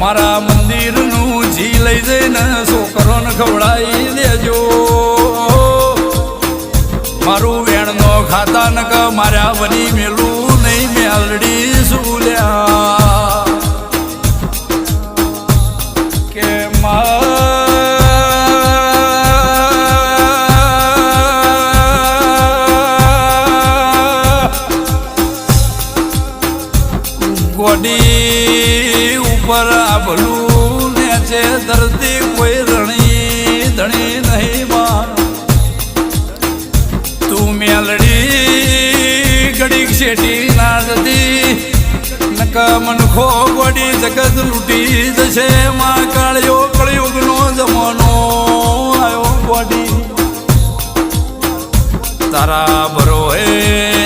મારા મંદિરનું જી લઈ જઈને છોકરોને ખવડાવી દેજો. મારું વેણનો ખાતા નક માર્યા બની મેલું નહીં મેલડી સુલ્યા. કે મા ગોડી ભલું ને છે દર્દી કોઈ રણી ધણી નહીં માં તું મેલડી ઘડીક શેટી નાદતી નકા મનખો ગોડી જગત લૂટી જશે. માં કાળિયો કળિયુગનો જમાનો આવ્યો ગોડી. તારા બરો હે